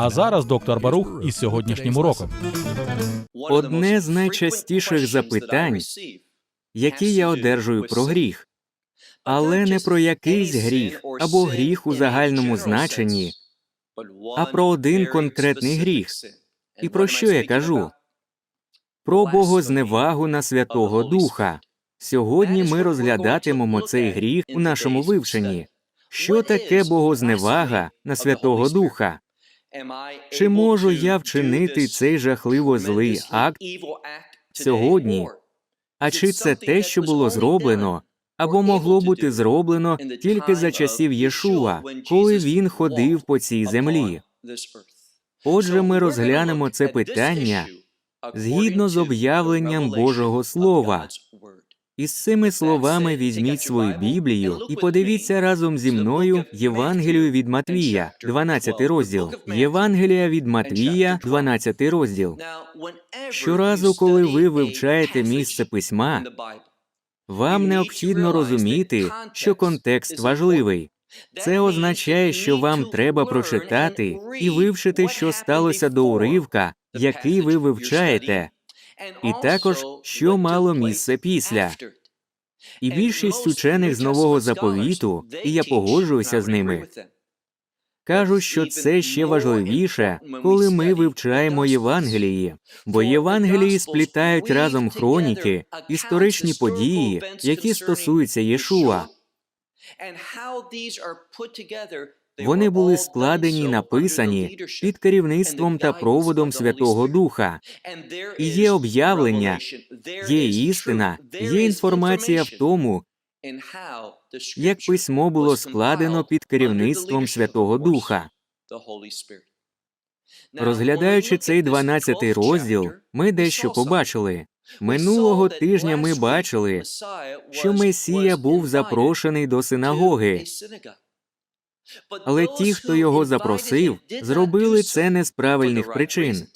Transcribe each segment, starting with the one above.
А зараз доктор Барух із сьогоднішнім уроком. Одне з найчастіших запитань, які я одержую про гріх, але не про якийсь гріх або гріх у загальному значенні, а про один конкретний гріх. І про що я кажу? Про богозневагу на Святого Духа. Сьогодні ми розглядатимемо цей гріх у нашому вивченні. Що таке богозневага на Святого Духа? Чи можу я вчинити цей жахливо злий акт сьогодні? А чи це те, що було зроблено, або могло бути зроблено тільки за часів Єшуа, коли він ходив по цій землі? Отже, ми розглянемо це питання згідно з об'явленням Божого Слова. І з цими словами візьміть свою Біблію і подивіться разом зі мною Євангелію від Матвія, 12 розділ. Євангелія від Матвія, 12 розділ. Щоразу, коли ви вивчаєте місце письма, Вам необхідно розуміти, що контекст важливий. Це означає, що вам треба прочитати і вивчити, що сталося до уривка, який ви вивчаєте, і також що мало місце після. і більшість учених з нового заповіту, і я погоджуюся з ними, кажуть, що це ще важливіше, коли ми вивчаємо Євангелії, бо Євангелії сплітають разом хроніки, історичні події, які стосуються Єшуа. Вони були складені і написані під керівництвом та проводом Святого Духа. І є об'явлення, Є істина, є інформація в тому, як письмо було складено під керівництвом Святого Духа. Розглядаючи цей 12 розділ, ми дещо побачили. Минулого тижня ми бачили, що Месія був запрошений до синагоги, але ті, хто його запросив, зробили це не з правильних причин.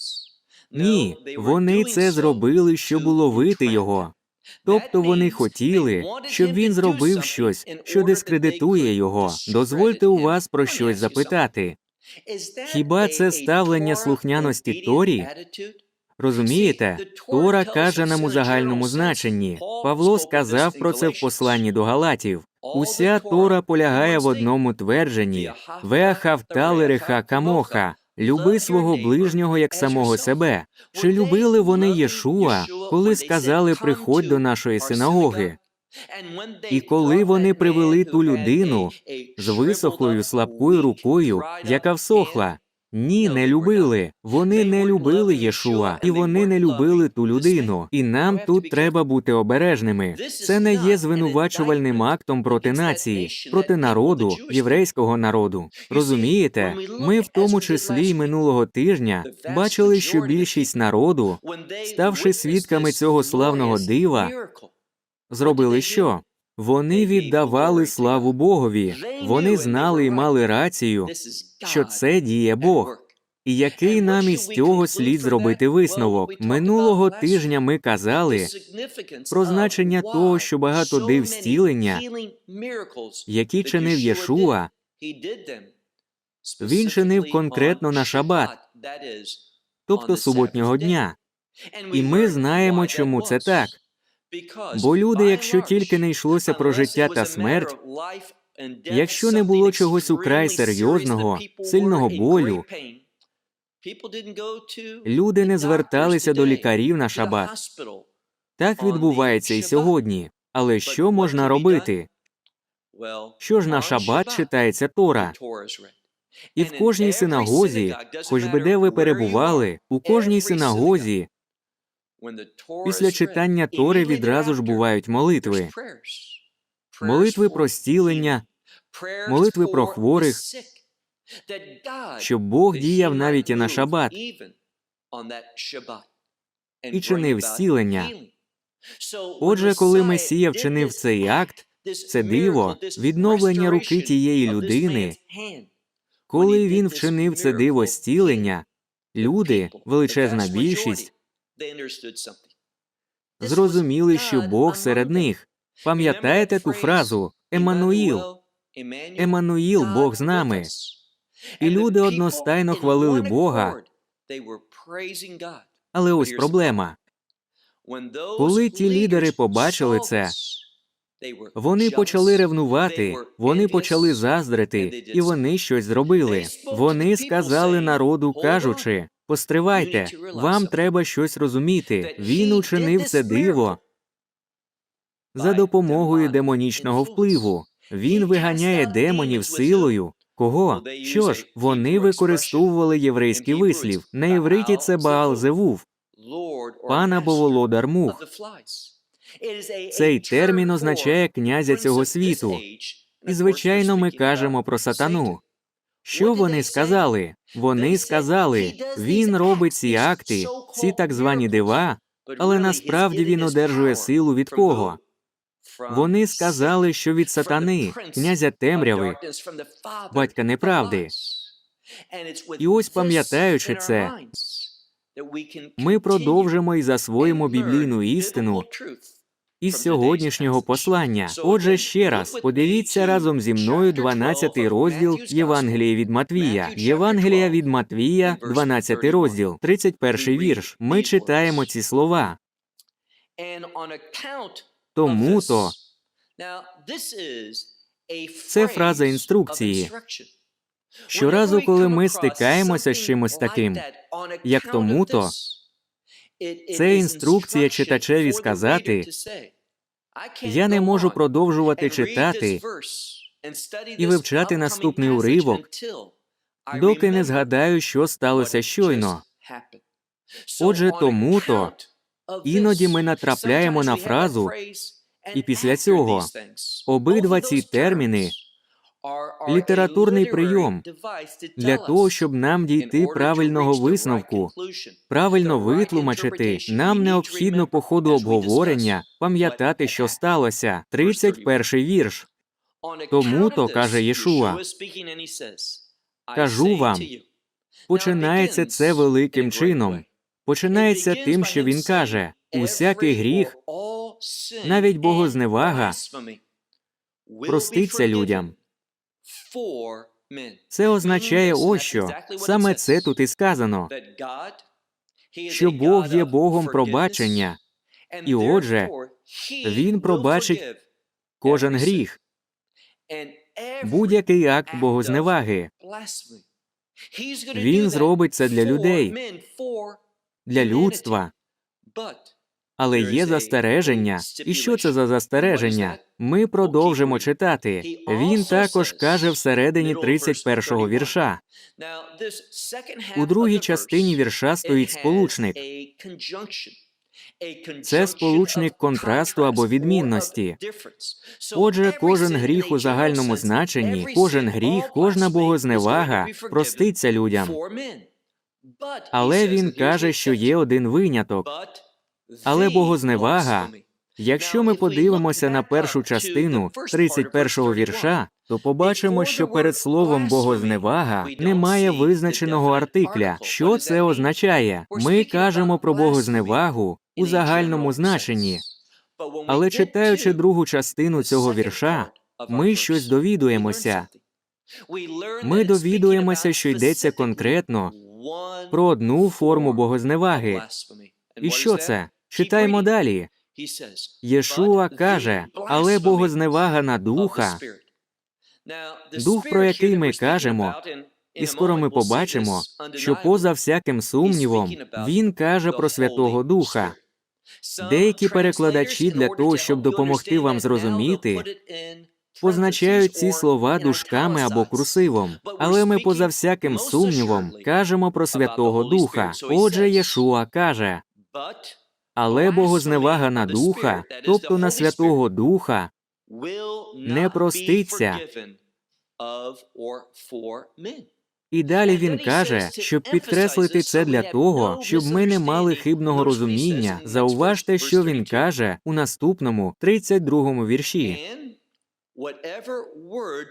Ні, вони це зробили, щоб уловити його. Тобто вони хотіли, щоб він зробив щось, що дискредитує його. Дозвольте у вас про щось запитати. Хіба це ставлення слухняності Торі? Розумієте, Тора каже нам у загальному значенні. Павло сказав про це в посланні до Галатів. Уся Тора полягає в одному твердженні Веахавталереха камоха. Люби свого ближнього як самого себе. Чи любили вони Єшуа, коли сказали приходь до нашої синагоги? І коли вони привели ту людину з висохлою слабкою рукою, яка всохла. Ні, не любили. Вони не любили Єшуа, і вони не любили ту людину. І нам тут треба бути обережними. Це не є звинувачувальним актом проти нації, проти народу, єврейського народу. Розумієте, ми в тому числі й минулого тижня бачили, що більшість народу, ставши свідками цього славного дива, зробили що? Вони віддавали славу Богові. Вони знали і мали рацію, що це діє Бог. І який нам із цього слід зробити висновок? Минулого тижня ми казали про значення того, що багато див зцілення, які чинив Єшуа, він чинив конкретно на шабат, тобто суботнього дня. І ми знаємо, чому це так. Бо люди, якщо тільки не йшлося про життя та смерть, якщо не було чогось украй серйозного, сильного болю, люди не зверталися до лікарів на шабат. Так відбувається і сьогодні. Але що можна робити? Що ж на шабат читається Тора? І в кожній синагозі, хоч би де ви перебували, у кожній синагозі після читання Тори відразу ж бувають молитви. Молитви про зцілення, молитви про хворих, щоб Бог діяв навіть і на шабат і чинив зцілення. Отже, коли Месія вчинив цей акт, це диво, відновлення руки тієї людини, коли він вчинив це диво зцілення, люди, величезна більшість, зрозуміли, що Бог серед них. Пам'ятаєте ту фразу Еммануїл? Еммануїл, Бог з нами. І люди одностайно хвалили Бога. Але ось проблема. Коли ті лідери побачили це, Вони почали ревнувати, вони почали заздрити, і вони щось зробили. Вони сказали народу, кажучи: Постривайте, вам треба щось розуміти. Він учинив це диво за допомогою демонічного впливу. Він виганяє демонів силою. Кого? Що ж, вони використовували єврейський вислів. На євриті це Баал Зевув, пан або володар мух. Цей термін означає князя цього світу. І, звичайно, ми кажемо про сатану. Що вони сказали? Вони сказали, він робить ці акти, ці так звані дива, але насправді він одержує силу від кого? Вони сказали, що від сатани, князя темряви, батька неправди. І ось пам'ятаючи це, ми продовжимо і засвоїмо біблійну істину із сьогоднішнього послання. Отже, ще раз подивіться разом зі мною 12 розділ Євангелія від Матвія. Євангелія від Матвія, 12 розділ, 31 вірш. Ми читаємо ці слова. Тому-то Це фраза інструкції. Щоразу, коли ми стикаємося з чимось таким, як тому-то, це інструкція читачеві сказати, я не можу продовжувати читати і вивчати наступний уривок, доки не згадаю, що сталося щойно. Отже, тому-то іноді ми натрапляємо на фразу, і після цього обидва ці терміни літературний прийом для того, щоб нам дійти правильного висновку, правильно витлумачити, нам необхідно по ходу обговорення пам'ятати, що сталося. 31 вірш. Тому-то, каже Єшуа, Кажу вам, Починається це великим чином. Починається тим, що він каже: усякий гріх, навіть богозневага, проститься людям. Це означає ось що. саме це тут і сказано, що Бог є Богом пробачення, і отже, Він пробачить кожен гріх, будь-який акт богозневаги. Він зробить це для людей, для людства. Але є застереження. І що це за застереження? Ми продовжимо читати. Він також каже всередині 31-го вірша. У другій частині вірша стоїть сполучник. Це сполучник контрасту або відмінності. Отже, кожен гріх у загальному значенні, кожен гріх, кожна богозневага проститься людям. Але він каже, що є один виняток. Але богозневага, Якщо ми подивимося на першу частину 31-го вірша, то побачимо, що перед словом богозневага немає визначеного артикля. Що це означає? Ми кажемо про богозневагу у загальному значенні. Але читаючи другу частину цього вірша, ми щось довідуємося. Ми довідуємося, що йдеться конкретно про одну форму богозневаги. І що це? Читаємо далі. Єшуа каже, але богозневага на духа, дух, про який ми кажемо, і скоро ми побачимо, що поза всяким сумнівом він каже про Святого Духа. Деякі перекладачі для того, щоб допомогти вам зрозуміти, позначають ці слова дужками або курсивом, але ми поза всяким сумнівом кажемо про Святого Духа. Отже, Єшуа каже, але богозневага на духа, тобто на Святого Духа, не проститься І далі він каже, щоб підкреслити це для того, щоб ми не мали хибного розуміння. Зауважте, що він каже у наступному 32-му вірші.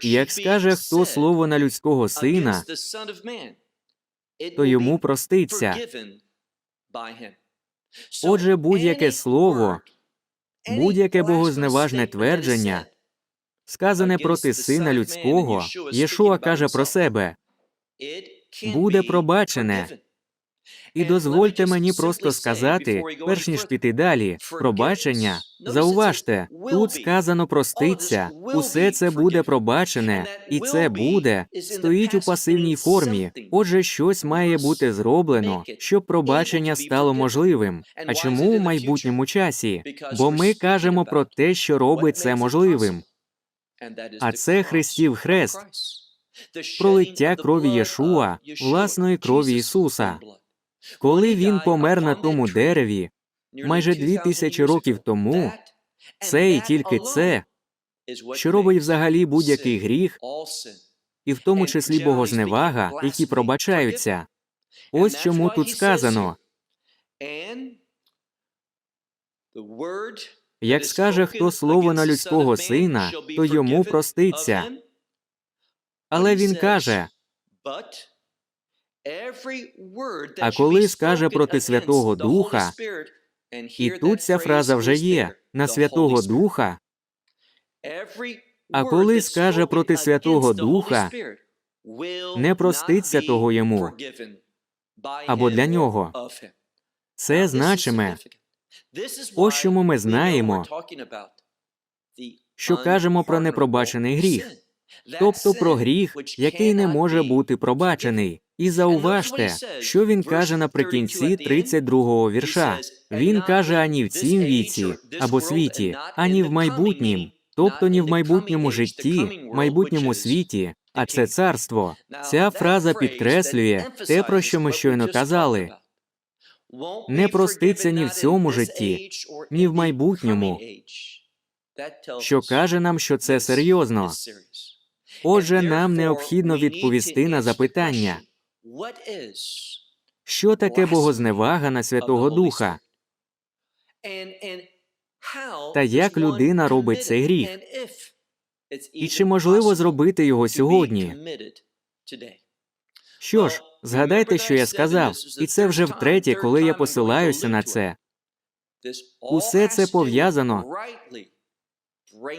Як скаже хто слово на людського сина, то йому проститься. Отже, будь-яке слово, будь-яке богозневажне твердження, сказане проти сина людського, Єшуа каже про себе, буде пробачене. І дозвольте мені просто сказати, перш ніж піти далі, пробачення. Зауважте, тут сказано проститься, усе це буде пробачене, і це буде стоїть у пасивній формі. Отже, щось має бути зроблено, щоб пробачення стало можливим. А чому у майбутньому часі? Бо ми кажемо про те, що робить це можливим. А це Христів хрест, Пролиття крові Єшуа, власної крові Ісуса. Коли він помер на тому дереві, майже дві тисячі років тому, це і тільки це, що робить взагалі будь-який гріх, і в тому числі богозневага, які пробачаються. Ось чому тут сказано: як скаже хто слово на людського сина, то йому проститься. Але він каже: а коли скаже проти Святого Духа, і тут ця фраза вже є на Святого Духа. а коли скаже проти Святого Духа, не проститься того йому або для нього. Це значиме, Ось чому ми знаємо, що кажемо про непробачений гріх, тобто про гріх, який не може бути пробачений. І зауважте, що він каже наприкінці 32-го вірша. Він каже ані в цім віці або світі, ані в майбутнім, тобто ні в майбутньому житті, майбутньому світі, а це царство. Ця фраза підкреслює те, про що ми щойно казали. Не проститься ні в цьому житті, ні в майбутньому. що каже нам, що це серйозно. Отже, нам необхідно відповісти на запитання, що таке богозневага на Святого Духа, Та як людина робить цей гріх? і чи можливо зробити його сьогодні? Що ж, згадайте, що я сказав, і це вже втретє, коли я посилаюся на це. Усе це пов'язано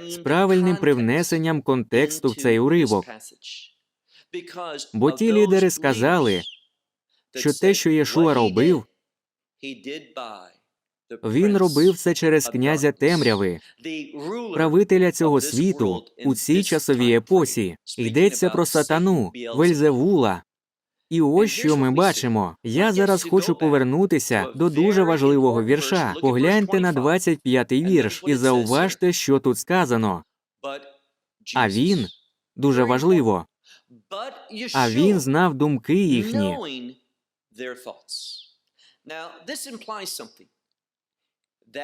з правильним привнесенням контексту в цей уривок. Бо ті лідери сказали, що те, що Єшуа робив, він робив це через князя темряви, правителя цього світу у цій часовій епосі. Йдеться про сатану, Вельзевула. І ось що ми бачимо. Я зараз хочу повернутися до дуже важливого вірша. Погляньте на 25-й вірш і зауважте, що тут сказано. А він дуже важливо. А він знав думки їхні.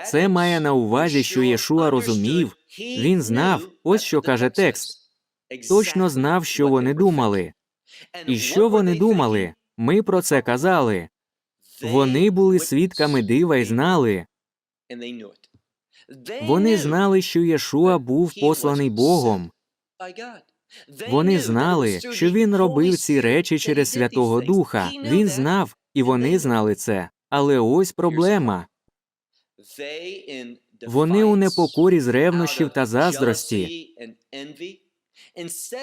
Це має на увазі, що Єшуа розумів, він знав, ось що каже текст. Точно знав, що вони думали. І що вони думали? Ми про це казали. Вони були свідками дива і знали. Вони знали, що Єшуа був посланий Богом. Вони знали, що він робив ці речі через Святого Духа. Він знав, і вони знали це. Але ось проблема. Вони у непокорі з ревнощів та заздрості,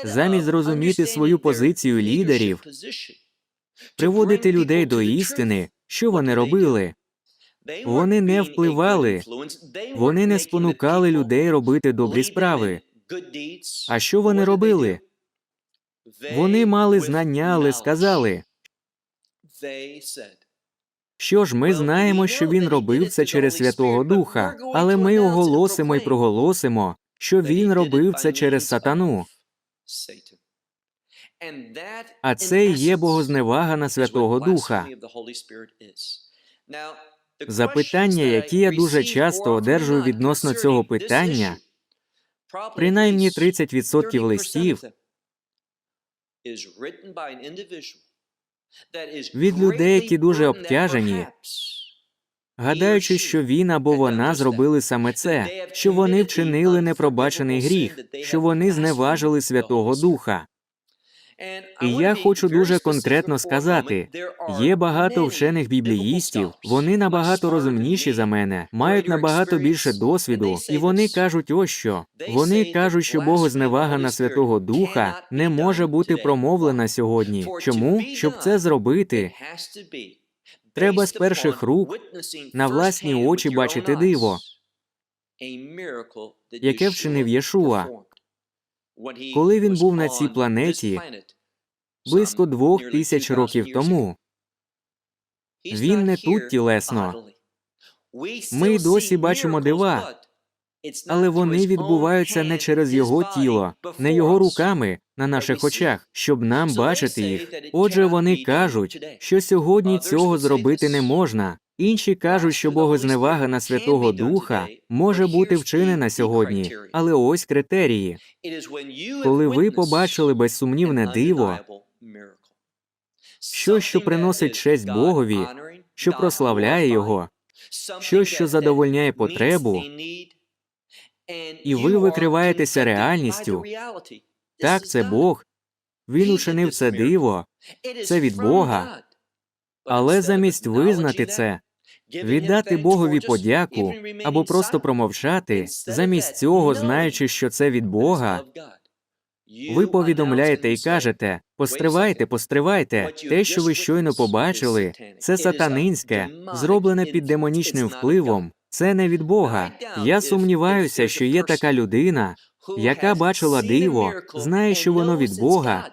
замість зрозуміти свою позицію лідерів, приводити людей до істини, що вони робили. Вони не впливали, вони не спонукали людей робити добрі справи. А що вони робили? Вони мали знання, але сказали, що ж, ми знаємо, що він робив це через Святого Духа, але ми оголосимо і проголосимо, що він робив це через сатану. А це і є богозневага на Святого Духа. Запитання, які я дуже часто одержую відносно цього питання, принаймні 30% листів, Від людей, які дуже обтяжені, гадаючи, що він або вона зробили саме це, що вони вчинили непробачений гріх, що вони зневажили Святого Духа. І я хочу дуже конкретно сказати: є багато вчених бібліїстів, вони набагато розумніші за мене, мають набагато більше досвіду, і вони кажуть ось що. Вони кажуть, що богозневага на Святого Духа не може бути промовлена сьогодні. Чому? Щоб це зробити, треба з перших рук на власні очі бачити диво, яке вчинив Єшуа. Коли він був на цій планеті близько двох тисяч років тому. Він не тут тілесно. Ми й досі бачимо дива, але вони відбуваються не через його тіло, не його руками на наших очах, щоб нам бачити їх. Отже, вони кажуть, що сьогодні цього зробити не можна. Інші кажуть, що богозневага на Святого Духа може бути вчинена сьогодні, але ось критерії. Коли ви побачили безсумнівне диво, Що, що приносить честь Богові, що прославляє Його, що, що задовольняє потребу, і ви викриваєтеся реальністю. так, це Бог, Він учинив це диво, це від Бога. але замість визнати це, віддати Богові подяку або просто промовчати, замість цього, знаючи, що це від Бога, ви повідомляєте і кажете: постривайте, постривайте, те, що ви щойно побачили, це сатанинське, зроблене під демонічним впливом. Це не від Бога. Я сумніваюся, що є така людина, яка бачила диво, знає, що воно від Бога,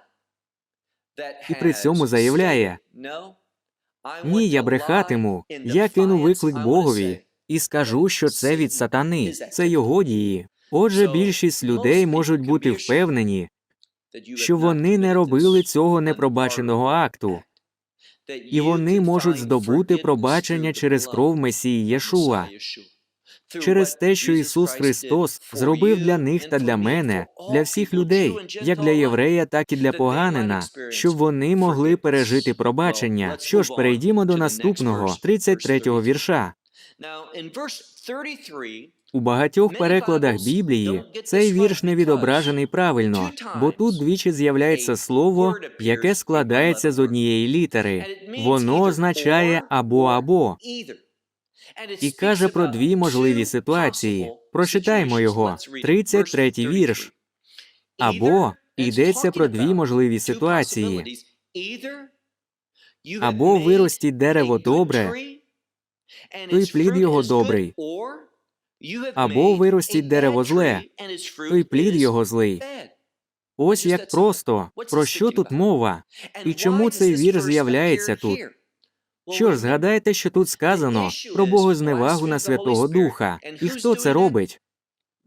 і при цьому заявляє: Ні, я брехатиму, я кину виклик Богові і скажу, що це від сатани, це його дії. Отже, більшість людей можуть бути впевнені, що вони не робили цього непробаченого акту, і вони можуть здобути пробачення через кров Месії Єшуа, через те, що Ісус Христос зробив для них та для мене, для всіх людей, як для єврея, так і для поганина, щоб вони могли пережити пробачення. Що ж, перейдімо до наступного 33-го вірша. У багатьох перекладах Біблії цей вірш не відображений правильно, бо тут двічі з'являється слово, яке складається з однієї літери. Воно означає або або і каже про дві можливі ситуації. Прочитаймо його. 33-й вірш. Або йдеться про дві можливі ситуації. Або виростіть дерево добре, той плід його добрий, Або виростіть дерево зле, той плід його злий. Ось як просто. Про що тут мова? І чому цей вірш з'являється тут? Що ж, згадайте, що тут сказано про богозневагу на Святого Духа. І хто це робить?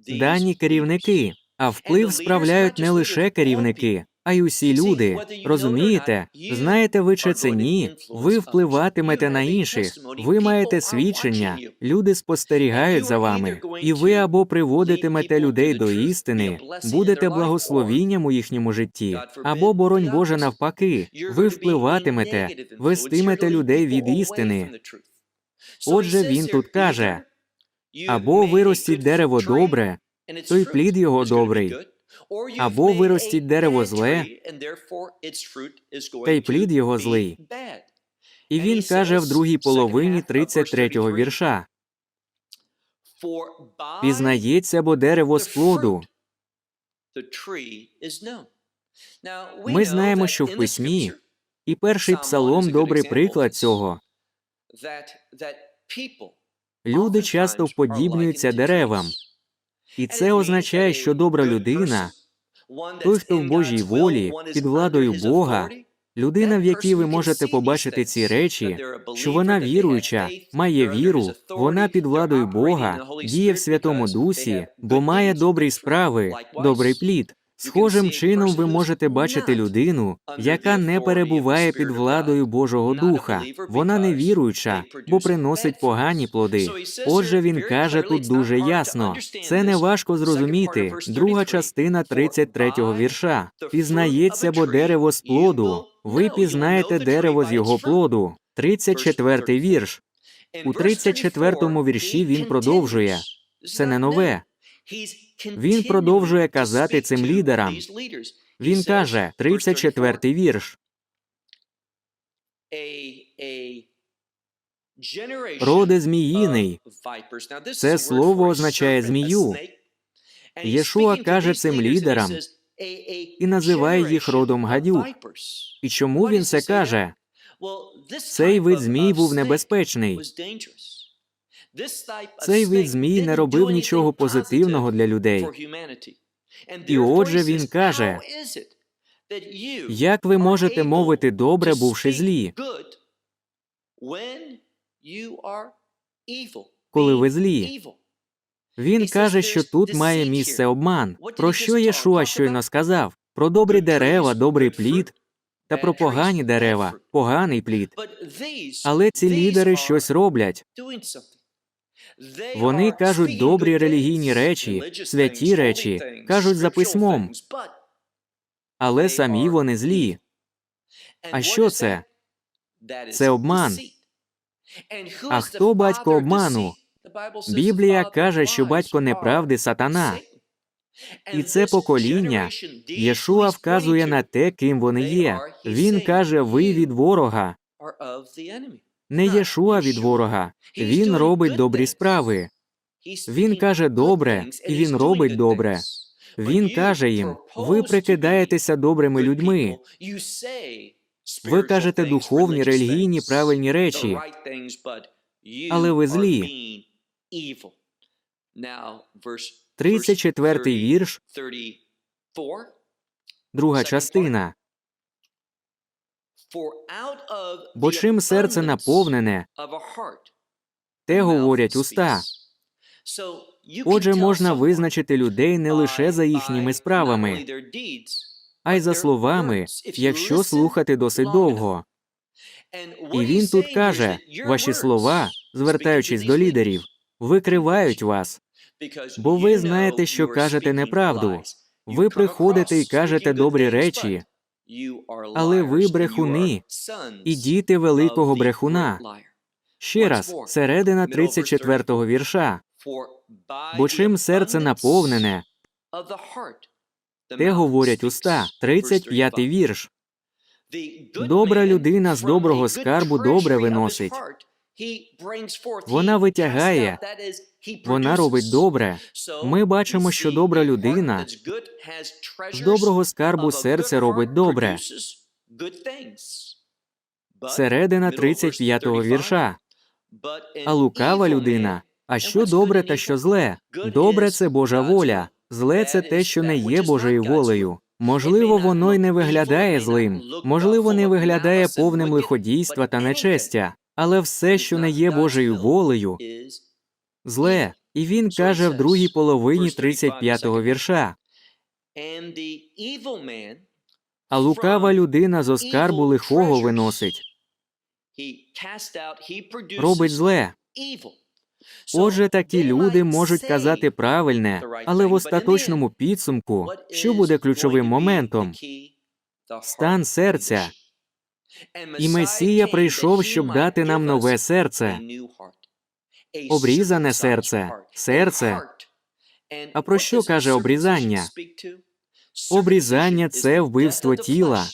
Дані керівники. А вплив справляють не лише керівники, а й усі люди. Розумієте? Знаєте ви чи це ні? Ви впливатимете на інших. Ви маєте свідчення. Люди спостерігають за вами, і ви або приводитимете людей до істини, будете благословінням у їхньому житті, або, боронь Боже, навпаки, ви впливатимете, вестимете людей від істини. Отже, він тут каже: або виростіть дерево добре, той плід його добрий, або виростіть дерево зле, та й плід його злий. і він каже в другій половині 33-го вірша: пізнається бо дерево з плоду. Ми знаємо, що в письмі, І перший псалом добрий приклад цього. Люди часто вподібнюються деревам, і це означає, що добра людина, той, хто в Божій волі, під владою Бога, людина, в якій ви можете побачити ці речі, що вона віруюча, має віру, вона під владою Бога, діє в Святому Дусі, бо має добрі справи, добрий плід. Схожим чином ви можете бачити людину, яка не перебуває під владою Божого Духа. Вона не віруюча, бо приносить погані плоди. Отже, він каже тут дуже ясно. Це не важко зрозуміти. Друга частина 33-го вірша. Пізнається, бо дерево з плоду. Ви пізнаєте дерево з його плоду. 34-й вірш. У 34-му вірші він продовжує. Це не нове. Він продовжує казати цим лідерам. Він каже, 34-й вірш. Роди зміїний. Це слово означає змію. Єшуа каже цим лідерам і називає їх родом гадюк. І чому він це каже? Цей вид змій був небезпечний. Цей вид змій не робив нічого позитивного для людей. І отже, він каже, Як ви можете мовити добре, бувши злі, коли ви злі? Він каже, що тут має місце обман. Про що Єшуа щойно сказав? Про добрі дерева, добрий плід, та про погані дерева, поганий плід. Але ці лідери щось роблять. Вони кажуть добрі релігійні речі, святі речі, кажуть за письмом. Але самі вони злі. А що це? Це обман. А хто батько обману? Біблія каже, що батько неправди сатана. І це покоління. Єшуа вказує на те, ким вони є. Він каже: ви від ворога. Не Єшуа від ворога. Він робить добрі справи. Він каже добре, і він робить добре. Він каже їм: ви прикидаєтеся добрими людьми. Ви кажете духовні, релігійні, правильні речі, але ви злі. 34-й вірш, друга частина. Бо чим серце наповнене, те говорять уста. Отже, можна визначити людей не лише за їхніми справами, а й за словами, якщо слухати досить довго. І він тут каже: ваші слова, звертаючись до лідерів, викривають вас, бо ви знаєте, що кажете неправду. Ви приходите і кажете добрі речі, але ви брехуни і діти великого брехуна. Ще раз, середина 34-го вірша. Бо чим серце наповнене, те говорять уста. 35-й вірш. Добра людина з доброго скарбу добре виносить. Вона витягає, вона робить добре. Ми бачимо, що добра людина з доброго скарбу серця робить добре. Середина 35-го вірша. А лукава людина. А що добре та що зле? Добре це Божа воля, зле це те, що не є Божою волею. Можливо, воно й не виглядає злим, можливо, не виглядає повним лиходійства та нечестя, але все, що не є Божою волею, зле. І він каже в другій половині 35-го вірша. А лукава людина з оскарбу лихого виносить, робить зле. Отже, такі люди можуть казати правильне, але в остаточному підсумку, що буде ключовим моментом? Стан серця. І Месія прийшов, щоб дати нам нове серце, обрізане серце, серце. А про що каже обрізання? Обрізання це вбивство тіла.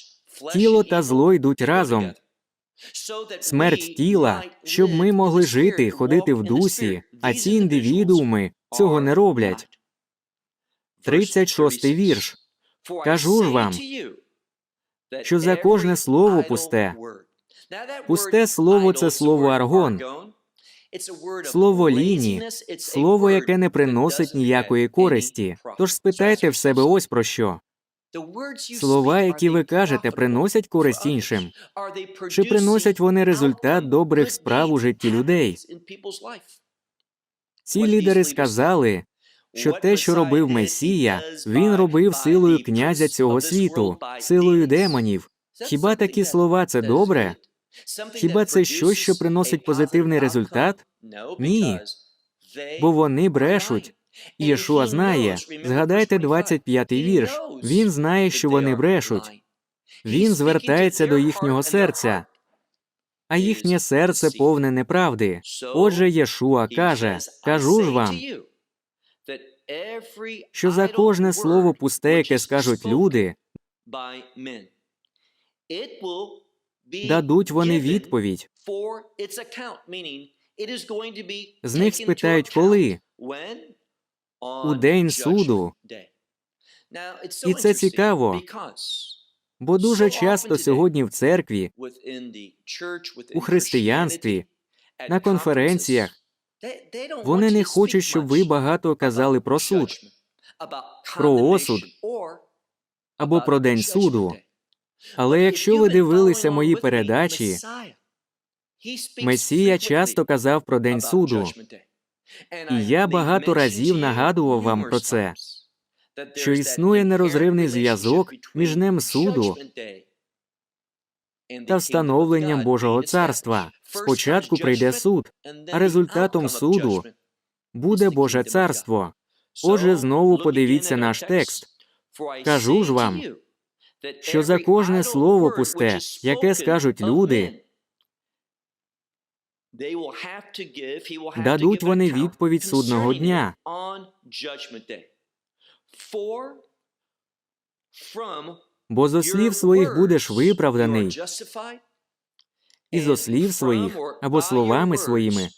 Тіло та зло йдуть разом. Смерть тіла, щоб ми могли жити, ходити в дусі, а ці індивідууми цього не роблять. 36-й вірш. Кажу ж вам, що за кожне слово пусте. Пусте слово це слово аргон, слово ліні, слово, яке не приносить ніякої користі. Тож спитайте в себе ось про що. Слова, які ви кажете, приносять користь іншим? Чи приносять вони результат добрих справ у житті людей? Ці лідери сказали, що те, що робив Месія, він робив силою князя цього світу, силою демонів. Хіба такі слова це добре? Хіба це щось, що приносить позитивний результат? Ні. Бо вони брешуть. Єшуа знає. Згадайте 25-й вірш. Він знає, що вони брешуть. Він звертається до їхнього серця, а їхнє серце повне неправди. Отже, Єшуа каже: кажу ж вам, що за кожне слово пусте, яке скажуть люди, дадуть вони відповідь. З них спитають, коли у день суду. І це цікаво, бо дуже часто сьогодні в церкві, у християнстві, на конференціях вони не хочуть, щоб ви багато казали про суд про осуд або про день суду. Але якщо ви дивилися мої передачі, Месія часто казав про день суду. І я багато разів нагадував вам про це, що існує нерозривний зв'язок між днем суду та встановленням Божого царства. Спочатку прийде суд, а результатом суду буде Боже царство. Отже, знову подивіться наш текст. Кажу ж вам, що за кожне слово пусте, яке скажуть люди, Дадуть вони відповідь судного дня. Бо зо слів своїх будеш виправданий, і зо слів своїх або словами своїми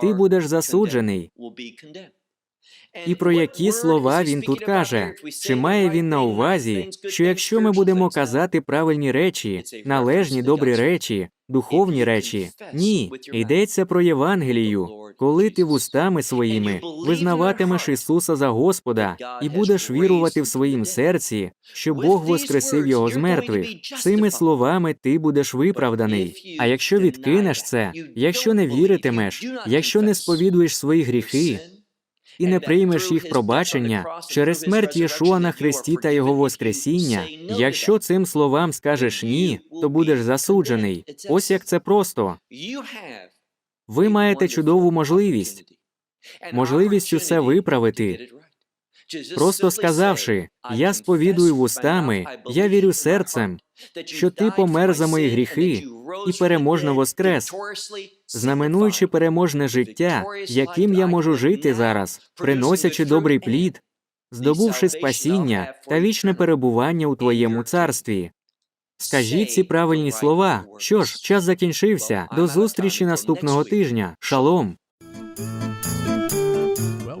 ти будеш засуджений. І про які слова він тут каже? Чи має він на увазі, що якщо ми будемо казати правильні речі, належні добрі речі, духовні речі? Ні, йдеться про Євангелію, коли ти вустами своїми визнаватимеш Ісуса за Господа і будеш вірувати в своїм серці, що Бог воскресив його з мертвих. Цими словами ти будеш виправданий. А якщо відкинеш це, якщо не віритимеш, якщо не сповідуєш свої гріхи, і не приймеш їх пробачення через смерть Єшуа на Христі та Його Воскресіння, якщо цим словам скажеш ні, то будеш засуджений. Ось як це просто. Ви маєте чудову можливість, можливість усе виправити. Просто сказавши, я сповідую вустами, я вірю серцем, що ти помер за мої гріхи і переможно воскрес, знаменуючи переможне життя, яким я можу жити зараз, приносячи добрий плід, здобувши спасіння та вічне перебування у твоєму царстві. Скажіть ці правильні слова. Що ж, час закінчився. До зустрічі наступного тижня. Шалом.